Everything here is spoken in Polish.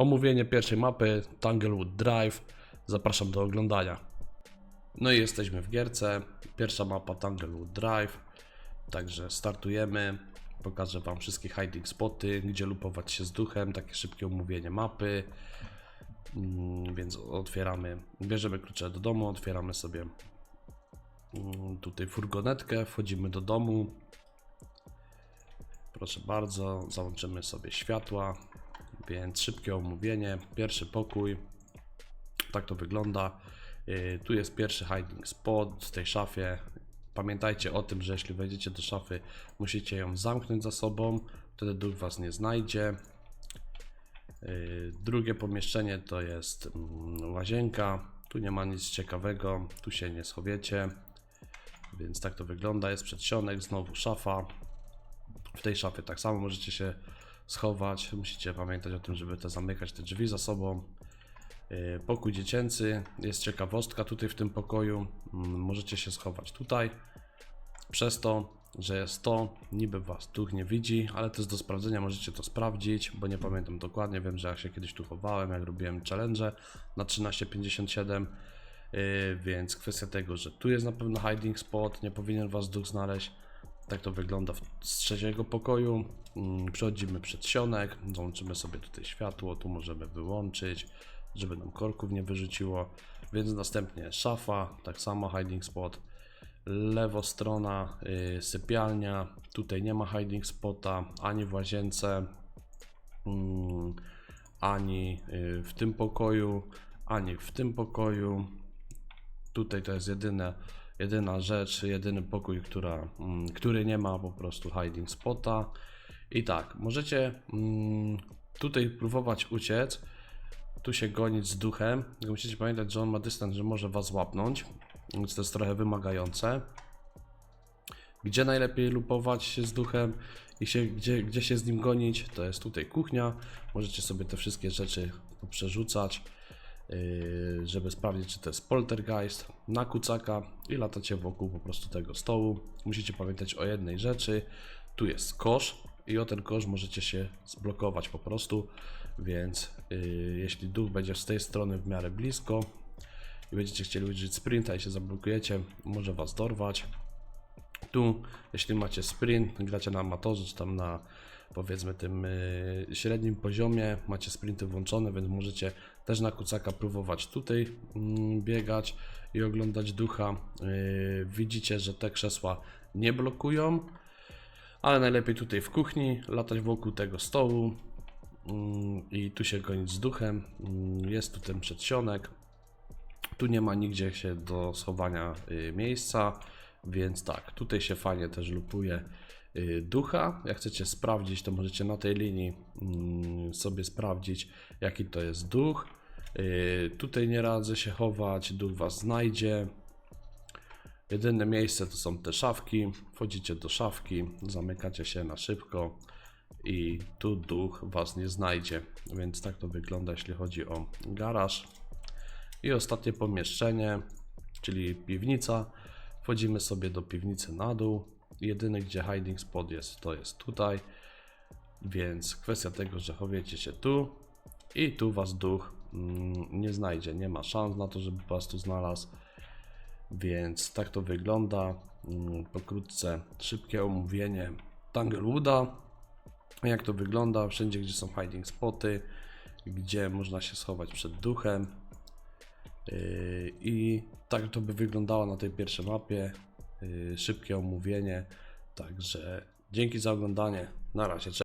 omówienie pierwszej mapy Tanglewood Drive. Zapraszam do oglądania. No i jesteśmy w gierce. Pierwsza mapa Tanglewood Drive. Także startujemy. Pokażę Wam wszystkie hiding spoty, gdzie lupować się z duchem, takie szybkie omówienie mapy. Mm, Więc otwieramy, bierzemy klucze do domu, otwieramy sobie mm, tutaj furgonetkę, wchodzimy do domu. Proszę bardzo, załączymy sobie światła, więc szybkie omówienie. Pierwszy pokój, tak to wygląda. Yy, Tu jest pierwszy hiding spot w tej szafie. Pamiętajcie o tym, że jeśli wejdziecie do szafy, musicie ją zamknąć za sobą, wtedy duch was nie znajdzie. Yy, Drugie pomieszczenie to jest mm, łazienka. Tu nie ma nic ciekawego, tu się nie schowiecie. Więc tak to wygląda. Jest przedsionek, znowu szafa. W tej szafie tak samo możecie się schować. Musicie pamiętać o tym, żeby te zamykać te drzwi za sobą. Yy, Pokój dziecięcy. Jest ciekawostka tutaj w tym pokoju. Mm, Możecie się schować tutaj. Przez to, że jest to, niby was duch nie widzi, ale to jest do sprawdzenia, możecie to sprawdzić, bo nie pamiętam dokładnie, wiem, że ja się kiedyś tu chowałem, jak robiłem challenge na 1357, yy, więc kwestia tego, że tu jest na pewno hiding spot, nie powinien was duch znaleźć, tak to wygląda z trzeciego pokoju, Yy, przechodzimy przed sionek, załączymy sobie tutaj światło, tu możemy wyłączyć, żeby nam korków nie wyrzuciło, więc następnie szafa, tak samo hiding spot, lewo strona y, sypialnia. Tutaj nie ma hiding spota ani w łazience, mm, ani y, w tym pokoju, ani w tym pokoju. Tutaj to jest jedyne, jedyna rzecz, jedyny pokój, która, mm, który nie ma po prostu hiding spota. I tak, możecie mm, tutaj próbować uciec, tu się gonić z duchem. Musicie pamiętać, że on ma dystans, że może was łapnąć, więc to jest trochę wymagające. Gdzie najlepiej lupować się z duchem i się, gdzie, gdzie się z nim gonić, to jest tutaj kuchnia. Możecie sobie te wszystkie rzeczy przerzucać, yy, żeby sprawdzić, czy to jest poltergeist na kucaka i latacie wokół po prostu tego stołu. Musicie pamiętać o jednej rzeczy. Tu jest kosz i o ten kosz możecie się zblokować po prostu, więc yy, jeśli duch będzie z tej strony w miarę blisko i będziecie chcieli użyć sprinta i się zablokujecie, może was dorwać. Tu, jeśli macie sprint, gracie na amatorze, czy tam na powiedzmy tym y, średnim poziomie, macie sprinty włączone, więc możecie też na kucaka próbować tutaj mm, biegać i oglądać ducha. Y, widzicie, że te krzesła nie blokują, ale najlepiej tutaj w kuchni, latać wokół tego stołu mm, i tu się gonić z duchem. Mm, Jest tu ten przedsionek, tu nie ma nigdzie się do schowania y, miejsca, więc tak, tutaj się fajnie też lupuje ducha. Jak chcecie sprawdzić, to możecie na tej linii mm, sobie sprawdzić, jaki to jest duch. Y, Tutaj nie radzę się chować, duch was znajdzie. Jedyne miejsce to są te szafki. Wchodzicie do szafki, zamykacie się na szybko i tu duch was nie znajdzie. Więc tak to wygląda, jeśli chodzi o garaż. I ostatnie pomieszczenie, czyli piwnica. Wchodzimy sobie do piwnicy na dół. Jedyny, gdzie hiding spot jest, to jest tutaj. Więc kwestia tego, że chowiecie się tu i tu was duch mm, nie znajdzie. Nie ma szans na to, żeby was tu znalazł. Więc tak to wygląda. Mm, Pokrótce szybkie omówienie Tanglewooda. Jak to wygląda? Wszędzie, gdzie są hiding spoty, gdzie można się schować przed duchem. Yy, I tak to by wyglądało na tej pierwszej mapie. Yy, Szybkie omówienie. Także dzięki za oglądanie. Na razie.